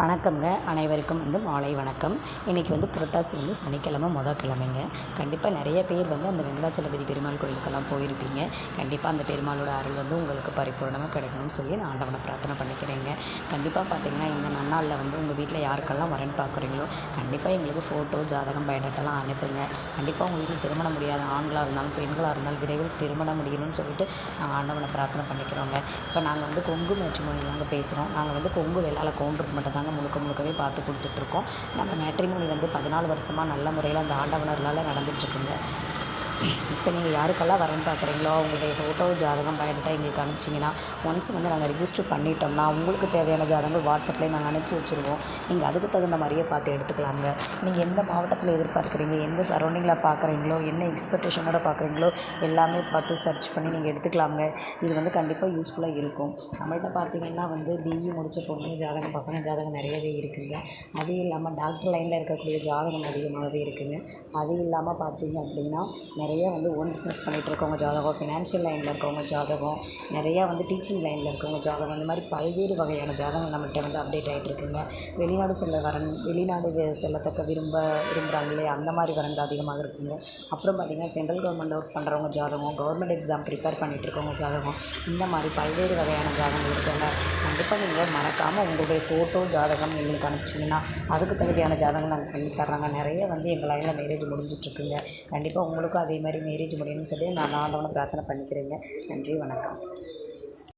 வணக்கம்ங்க. அனைவருக்கும் வந்து மாலை வணக்கம். இன்றைக்கி வந்து புரட்டாசி வந்து சனிக்கிழமை மொதல் கிழமைங்க கண்டிப்பாக நிறைய பேர் வந்து அந்த வெங்கடாச்சலபதி பெருமாள் கோயிலுக்கெல்லாம் போயிருப்பீங்க. கண்டிப்பாக அந்த பெருமாளோட அருள் வந்து உங்களுக்கு பரிபூர்ணமாக கிடைக்கணும்னு சொல்லி நான் ஆண்டவனை பிரார்த்தனை பண்ணிக்கிறேங்க. கண்டிப்பாக பார்த்தீங்கன்னா இந்த நன்னாளில் வந்து உங்கள் வீட்டில் யாருக்கெல்லாம் வரேன்னு பார்க்குறீங்களோ கண்டிப்பாக எங்களுக்கு ஃபோட்டோ ஜாதகம் பயோடேட்டெல்லாம் அனுப்புங்க. கண்டிப்பாக உங்கள் வீட்டில் திருமணம் முடியாத ஆண்களாக இருந்தாலும் பெண்களாக இருந்தாலும் விரைவில் திருமணம் முடியணும்னு சொல்லிட்டு நாங்கள் ஆண்டவனை பிரார்த்தனை பண்ணிக்கிறோங்க. இப்போ நாங்கள் வந்து கொங்கு மேட்ரிமோனி நாங்கள் பேசுகிறோம் நாங்கள் வந்து கொங்கு வேளாள கவுண்டருக்கு மட்டும் நாங்கள் முழுக்க முழுக்கவே பார்த்து கொடுத்துட்ருக்கோம் நம்ம மேட்ரிமோனி வந்து பதினாலு வருஷமாக நல்ல முறையில் அந்த ஆண்டவனர்களால் நடந்துகிட்ருக்குங்க இப்போ நீங்கள் யாருக்கெல்லாம் வரேன்னு பார்க்குறீங்களோ அவங்களுடைய ஃபோட்டோ ஜாதகம் பயன்டா எங்களுக்கு அனுப்பிச்சிங்கன்னா ஒன்ஸ் வந்து நாங்கள் ரிஜிஸ்டர் பண்ணிட்டோம்னா உங்களுக்கு தேவையான ஜாதகங்கள் வாட்ஸ்அப்பில் நாங்கள் அனுப்பிச்சி வச்சுருவோம். நீங்கள் அதுக்கு தகுந்த மாதிரியே பார்த்து எடுத்துக்கலாங்க. நீங்கள் எந்த மாவட்டத்தில் எதிர்பார்க்குறீங்க எந்த சரௌண்டிங்கில் பார்க்குறீங்களோ என்ன எக்ஸ்பெக்டேஷனோட பார்க்குறீங்களோ எல்லாமே பார்த்து சர்ச் பண்ணி நீங்கள் எடுத்துக்கலாங்க. இது வந்து கண்டிப்பாக யூஸ்ஃபுல்லாக இருக்கும். நம்மள்ட்ட பார்த்தீங்கன்னா வந்து பிஇ முடித்த பொண்ணு ஜாதகம் பசங்க ஜாதகம் நிறையவே இருக்குங்க. அது இல்லாமல் டாக்டர் லைனில் இருக்கக்கூடிய ஜாதகம் அதிகமாகவே இருக்குங்க. அது இல்லாமல் பார்த்தீங்க அப்படின்னா நிறைய வந்து ஓன் பிஸ்னஸ் பண்ணிகிட்டு இருக்கவங்க ஜாதகம் ஃபினான்ஷியல் லைனில் இருக்கவங்க ஜாதகம் நிறையா வந்து டீச்சிங் லைனில் இருக்கவங்க ஜாதகம் இந்த மாதிரி பல்வேறு வகையான ஜாதகம் நம்மள்கிட்ட வந்து அப்டேட் ஆகிட்டு இருக்குங்க வெளிநாடு செல்ல வரன் வெளிநாடு செல்லத்தக்க விரும்ப விரும்புகிறாங்களே அந்த மாதிரி வரன்கள் அதிகமாக இருக்குங்க. அப்புறம் பார்த்திங்கன்னா சென்ட்ரல் கவர்மெண்ட் ஒர்க் பண்ணுறவங்க ஜாதகம் கவர்மெண்ட் எக்ஸாம் ப்ரிப்பேர் பண்ணிகிட்டு இருக்கவங்க ஜாதகம் இந்த மாதிரி பல்வேறு வகையான ஜாதகங்கள் இருக்குங்க. கண்டிப்பாக நீங்கள் மறக்காமல் உங்களுடைய ஃபோட்டோ ஜாதகம் எங்களுக்கு அனுப்பிச்சிங்கன்னா அதுக்கு தகுதியான ஜாதகங்கள் நாங்கள் பண்ணி தர்றாங்க. நிறைய வந்து எங்கள் லைனில் மேரேஜ் முடிஞ்சிட்ருக்குங்க கண்டிப்பாக உங்களுக்கும் அது அதே மாதிரி மேரேஜ் முடியணும்னு சொல்லி நான் ஆண்டவனை பிரார்த்தனை பண்ணிக்கிறேங்க. நன்றி வணக்கம்.